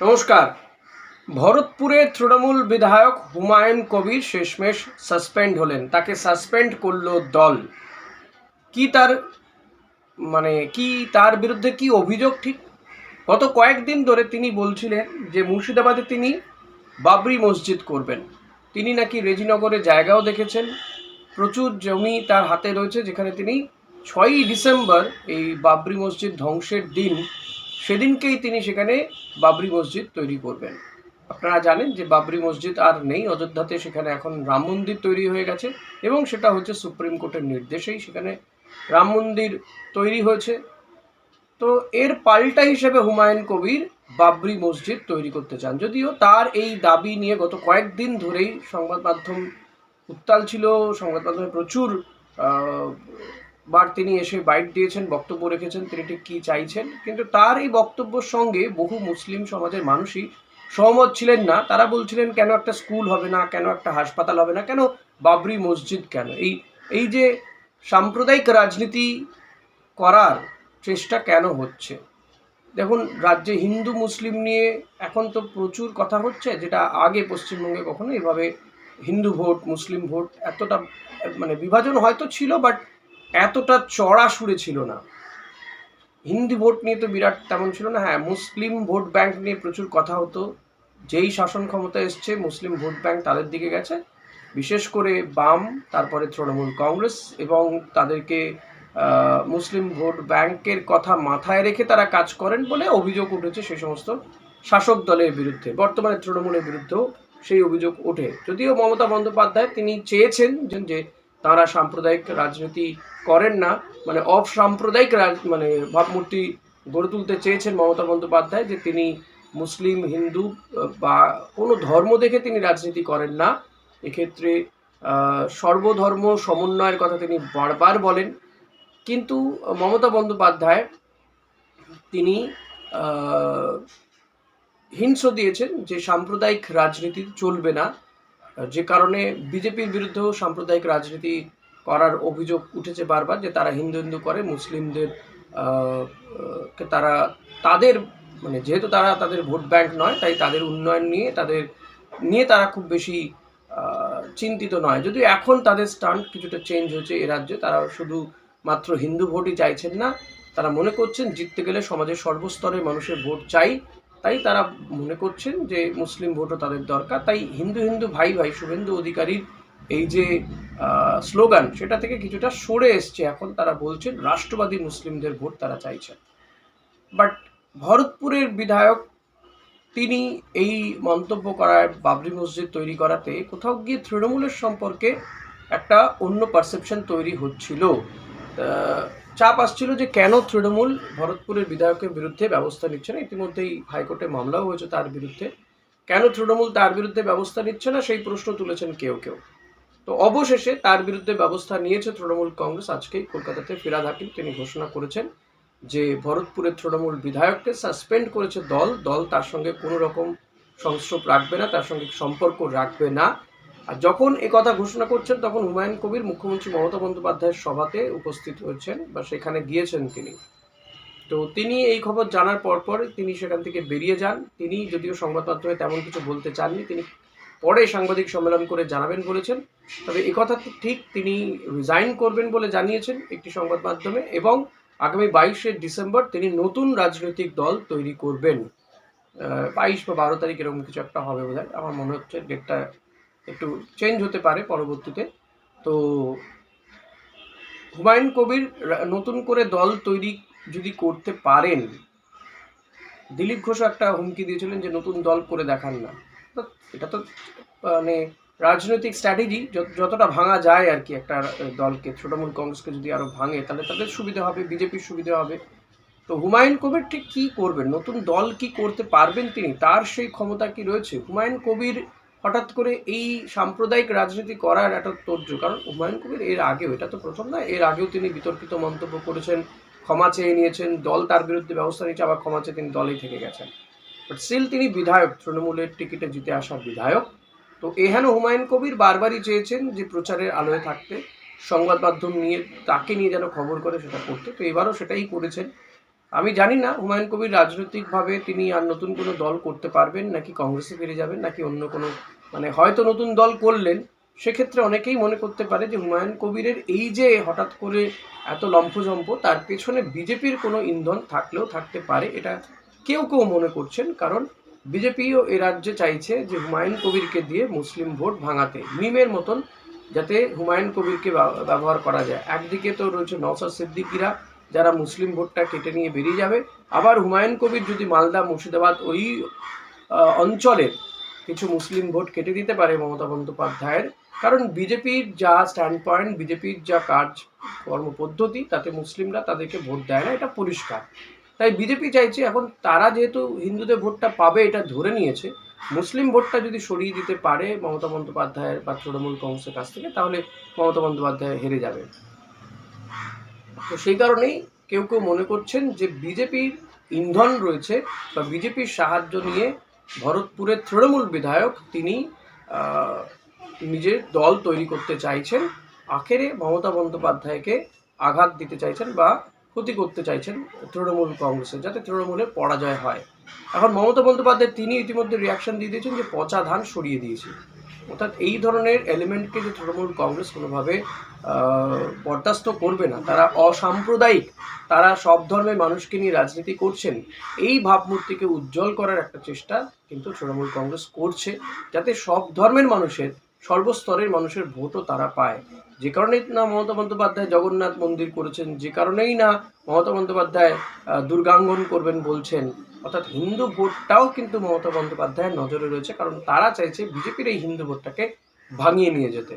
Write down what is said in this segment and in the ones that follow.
নমস্কার। ভরতপুরে তৃণমূল বিধায়ক হুমায়ুন কবির শেষমেশ সাসপেন্ড হলেন। তাকে সাসপেন্ড করল দল। কি তার মানে কি তার বিরুদ্ধে কি অভিযোগ ঠিক? গত কয়েকদিন ধরে তিনি বলছিলেন যে মুর্শিদাবাদে তিনি বাবরি মসজিদ করবেন। তিনি নাকি রেজিনগরে জায়গাও দেখেছেন। প্রচুর জমি তার হাতে রয়েছে, যেখানে তিনি ছয়ই ডিসেম্বর এই বাবরি মসজিদ ধ্বংসের দিন সেদিনকেই তিনি সেখানে বাবরি মসজিদ তৈরি করবেন। আপনারা জানেন যে বাবরি মসজিদ আর নেই, অযোধ্যাতে সেখানে এখন রাম মন্দির তৈরি হয়ে গেছে এবং সেটা হচ্ছে সুপ্রিম কোর্টের নির্দেশেই সেখানে রাম মন্দির তৈরি হয়েছে। তো এর পাল্টা হিসেবে হুমায়ুন কবির বাবরি মসজিদ তৈরি করতে চান। যদিও তার এই দাবি নিয়ে গত কয়েকদিন ধরেই সংবাদ মাধ্যম উত্তাল ছিল, সংবাদ মাধ্যমে প্রচুর বার তিনি এসে বাইট দিয়েছেন, বক্তব্য রেখেছেন, তিনি ঠিক কী চাইছেন, কিন্তু তার এই বক্তব্যের সঙ্গে বহু মুসলিম সমাজের মানুষই সহমত ছিলেন না। তারা বলছিলেন, কেন একটা স্কুল হবে না? কেন একটা হাসপাতাল হবে না? কেন বাবরি মসজিদ কেন? এই এই যে সাম্প্রদায়িক রাজনীতি করার চেষ্টা কেন হচ্ছে? দেখুন, রাজ্যে হিন্দু, মুসলিম নিয়ে এখন তো প্রচুর কথা হচ্ছে, যেটা আগে পশ্চিমবঙ্গে কখনো এভাবে হিন্দু ভোট, মুসলিম ভোট এতটা মানে বিভাজন হয়তো ছিল বাট এতটা চড়া সুরে ছিল না। হিন্দি ভোট নিয়ে তো বিরাট তেমন ছিল না। হ্যাঁ মুসলিম ভোট ব্যাংক নিয়ে প্রচুর কথা হতো। যেই শাসন ক্ষমতা এসছে, মুসলিম ভোট ব্যাংক তাদের দিকে গেছে। বিশেষ করে বাম, তারপরে তৃণমূল কংগ্রেস এবং তাদেরকে মুসলিম ভোট ব্যাংকের কথা মাথায় রেখে তারা কাজ করেন বলে অভিযোগ উঠেছে সেই সমস্ত শাসক দলের বিরুদ্ধে। বর্তমানে তৃণমূলের বিরুদ্ধেও সেই অভিযোগ ওঠে। যদিও মমতা বন্দ্যোপাধ্যায় তিনি চেয়েছেন যে তারা সাম্প্রদায়িক রাজনীতি করেন না। মানে অসাম্প্রদায়িক মানে ভাবমূর্তি গড়ে তুলতে চেয়েছেন মমতা বন্দ্যোপাধ্যায় যে তিনি মুসলিম, হিন্দু বা কোনো ধর্ম দেখে তিনি রাজনীতি করেন না। এক্ষেত্রে সর্বধর্ম সমন্বয়ের কথা তিনি বারবার বলেন। কিন্তু মমতা বন্দ্যোপাধ্যায় তিনি হিংস দিয়েছেন যে সাম্প্রদায়িক রাজনীতি চলবে না। যে কারণে বিজেপির বিরুদ্ধেও সাম্প্রদায়িক রাজনীতি করার অভিযোগ উঠেছে বারবার যে তারা হিন্দু হিন্দু করে, মুসলিমদের তারা তাদের মানে যেহেতু তারা তাদের ভোট ব্যাংক নয়, তাই তাদের উন্নয়ন নিয়ে তাদের, নিয়ে তারা খুব বেশি চিন্তিত নয়। যদিও এখন তাদের স্টান্ট কিছুটা চেঞ্জ হয়েছে এ রাজ্যে, তারা শুধু মাত্র হিন্দু ভোটই চাইছেন না, তারা মনে করছেন জিততে গেলে সমাজের সর্বস্তরের মানুষের ভোট চাই তাই তারা মনে করছেন যে মুসলিম ভোটও তাদের দরকার। তাই হিন্দু হিন্দু ভাই ভাই, শুভেন্দু অধিকারীর এই যে স্লোগান, সেটা থেকে কিছুটা সরে এসছে। এখন তারা বলছেন রাষ্ট্রবাদী মুসলিমদের ভোট তারা চাইছেন। বাট ভরতপুরের বিধায়ক, তিনি এই মন্তব্য করায় বাবরি মসজিদ তৈরি করাতে কোথাও গিয়ে তৃণমূলের সম্পর্কে একটা অন্য পারসেপশন তৈরি হচ্ছিল। চাপ আসছিল যে কেন তৃণমূল ভরতপুরের বিধায়কের বিরুদ্ধে ব্যবস্থা নিচ্ছে না? ইতিমধ্যেই হাইকোর্টে মামলাও হয়েছে তার বিরুদ্ধে। কেন তৃণমূল তার বিরুদ্ধে ব্যবস্থা নিচ্ছে না? সেই প্রশ্ন তুলেছেন কেউ কেউ। তো অবশেষে তার বিরুদ্ধে ব্যবস্থা নিয়েছে তৃণমূল কংগ্রেস। আজকেই কলকাতাতে ফিরাদ হাকিম, তিনি ঘোষণা করেছেন যে ভরতপুরের তৃণমূল বিধায়ককে সাসপেন্ড করেছে দল। দল তার সঙ্গে কোনো রকম সংস্রব রাখবে না, তার সঙ্গে সম্পর্ক রাখবে না। আর যখন এ কথা ঘোষণা করছেন, তখন হুমায়ুন কবির মুখ্যমন্ত্রী মমতা বন্দ্যোপাধ্যায়ের সভাতে উপস্থিত হয়েছেন বা সেখানে গিয়েছেন তিনি। তো তিনি এই খবর জানার পর পর তিনি সেখান থেকে বেরিয়ে যান। তিনি যদিও সংবাদ মাধ্যমে তেমন কিছু বলতে চাননি, তিনি পরে সাংবাদিক সম্মেলন করে জানাবেন বলেছেন। তবে এই কথা তো ঠিক তিনি রিজাইন করবেন বলে জানিয়েছেন একটি সংবাদ মাধ্যমে এবং আগামী বাইশে ডিসেম্বর তিনি নতুন রাজনৈতিক দল তৈরি করবেন। বাইশ বা বারো তারিখ এরকম কিছু একটা হবে বোধ আমার মনে হচ্ছে ডেটটা একটু চেঞ্জ হতে পারে পরবর্তীতে। তো হুমায়ুন কবির নতুন করে দল তৈরি যদি করতে পারেন, দিলীপ ঘোষ একটা হুমকি দিয়েছিলেন যে নতুন দল করে দেখান না। এটা তো মানে রাজনৈতিক স্ট্র্যাটেজি যতটা ভাঙা যায় আর কি একটা দলকে, তৃণমূল কংগ্রেসকে যদি আরও ভাঙে, তাহলে তাদের সুবিধা হবে, বিজেপির সুবিধা হবে। তো হুমায়ুন কবির ঠিক কী করবেন? নতুন দল কি করতে পারবেন তিনি? তার সেই ক্ষমতা কি রয়েছে? হুমায়ুন কবির হঠাৎ করে এই সাম্প্রদায়িক রাজনীতি করার একটা তোর্য কারণ হুমায়ুন কবির এর আগেও, এটা তো প্রথম না এর আগেও তিনি বিতর্কিত মন্তব্য করেছেন, ক্ষমা চেয়ে নিয়েছেন, দল তার বিরুদ্ধে ব্যবস্থা নিয়েছে, আবার ক্ষমা চেয়ে তিনি দলেই থেকে গেছেন। বাট স্টিল তিনি বিধায়ক, তৃণমূলের টিকিটে জিতে আসা বিধায়ক। তো এহেন হুমায়ুন কবির বারবারই চেয়েছেন যে প্রচারের আলোয় থাকতে, সংবাদ মাধ্যম নিয়ে তাকে নিয়ে যেন খবর করে সেটা করতে, তো এবারও সেটাই করেছেন। আমি জানি না হুমায়ুন কবির রাজনৈতিকভাবে তিনি আর নতুন কোনো দল করতে পারবেন, নাকি কংগ্রেসে ফিরে যাবেন, নাকি অন্য কোনো মানে হয়তো নতুন দল করলেন, সেক্ষেত্রে অনেকেই মনে করতে পারে যে হুমায়ুন কবিরের এই যে হঠাৎ করে এত লম্ফজম্প, তার পেছনে বিজেপির কোনো ইন্ধন থাকলেও থাকতে পারে, এটা কেউ কেউ মনে করছেন। কারণ বিজেপিও এ রাজ্যে চাইছে যে হুমায়ুন কবিরকে দিয়ে মুসলিম ভোট ভাঙাতে, মিমের মতন যাতে হুমায়ুন কবিরকে ব্যবহার করা যায়। একদিকে তো রয়েছে নওসাদ সিদ্দিকিরা, যারা মুসলিম ভোটটা কেটে নিয়ে বেরিয়ে যাবে। আবার হুমায়ুন কবির যদি মালদা, মুর্শিদাবাদ ওই অঞ্চলের কিছু মুসলিম ভোট কেটে দিতে পারে মমতা বন্দ্যোপাধ্যায়ের। কারণ বিজেপির যা স্ট্যান্ড পয়েন্ট বিজেপির যা কাজ কর্মপদ্ধতি, তাতে মুসলিমরা তাদেরকে ভোট দেয় না, এটা পরিষ্কার। তাই বিজেপি চাইছে এখন তারা যেহেতু হিন্দুদের ভোটটা পাবে, এটা ধরে নিয়েছে, মুসলিম ভোটটা যদি সরিয়ে দিতে পারে মমতা বন্দ্যোপাধ্যায়ের বা তৃণমূল কংগ্রেসের কাছ থেকে, তাহলে মমতা বন্দ্যোপাধ্যায় হেরে যাবে। তো সেই কারণেই কেউ কেউ মনে করছেন যে বিজেপির ইন্ধন রয়েছে বা বিজেপির সাহায্য নিয়ে ভরতপুরের তৃণমূল বিধায়ক তিনি নিজের দল তৈরি করতে চাইছেন, আখেরে মমতা বন্দ্যোপাধ্যায়কে আঘাত দিতে চাইছেন বা ক্ষতি করতে চাইছেন তৃণমূল কংগ্রেসের, যাতে তৃণমূলের পরাজয় হয়। এখন মমতা বন্দ্যোপাধ্যায় তিনি ইতিমধ্যে রিয়াকশন দিয়ে দিয়েছেন যে পচা ধান সরিয়ে দিয়েছি। অর্থাৎ এই ধরনের এলিমেন্টকে যে তৃণমূল কংগ্রেস কোনোভাবে বরদাস্ত করবে না, তারা অসাম্প্রদায়িক, তারা সব ধর্মের মানুষকে নিয়ে রাজনীতি করছেন, এই ভাবমূর্তিকে উজ্জ্বল করার একটা চেষ্টা কিন্তু তৃণমূল কংগ্রেস করছে, যাতে সব ধর্মের মানুষের সর্বস্তরের মানুষের ভোটও তারা পায়। যে কারণেই না মমতা বন্দ্যোপাধ্যায় জগন্নাথ মন্দির করেছেন, যে কারণেই না মমতা বন্দ্যোপাধ্যায় দুর্গাঙ্গন করবেন বলছেন। অর্থাৎ হিন্দু ভোটটাও কিন্তু মমতা বন্দ্যোপাধ্যায়ের নজরে রয়েছে, কারণ তারা চাইছে বিজেপির এই হিন্দু ভোটটাকে ভাঙিয়ে নিয়ে যেতে।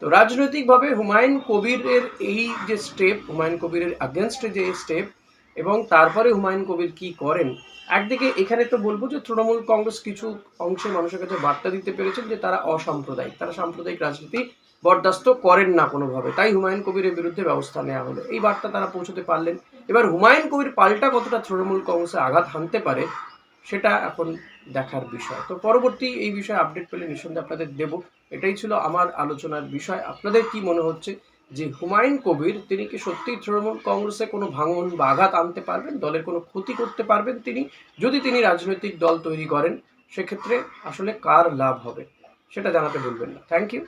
তো রাজনৈতিকভাবে হুমায়ুন কবিরের এই যে স্টেপ হুমায়ুন কবিরের আগেনস্টে যে স্টেপ এবং তারপরে হুমায়ুন কবির কি করেন, একদিকে এখানে তো বলব যে তৃণমূল কংগ্রেস কিছু অংশে মানুষের কাছে বার্তা দিতে পেরেছেন যে তারা অসাম্প্রদায়িক, তারা সাম্প্রদায়িক রাজনীতি বরদাস্ত করেন না কোনোভাবে। তাই হুমায়ুন কবিরের বিরুদ্ধে ব্যবস্থা নেওয়া হলো। এই বার্তা তারা পৌঁছতে পারলেন। এবার হুমায়ুন কবির পাল্টা কতটা তৃণমূল কংগ্রেসে আঘাত হানতে পারে, সেটা এখন দেখার বিষয়। তো পরবর্তী এই বিষয়ে আপডেট পেলে নিঃসন্দেহে আপনাদের দেব। এটাই ছিল আমার আলোচনার বিষয়। আপনাদের কি মনে হচ্ছে? যে হুমায়ুন কবির, তিনি কি সত্যিই তৃণমূল কংগ্রেসে কোনো ভাঙন বা আঘাত আনতে পারবেন? দলের কোনো ক্ষতি করতে পারবেন তিনি? যদি তিনি রাজনৈতিক দল তৈরি করেন, সেক্ষেত্রে আসলে কার লাভ হবে? সেটা জানাতে বলবেন না। Thank you.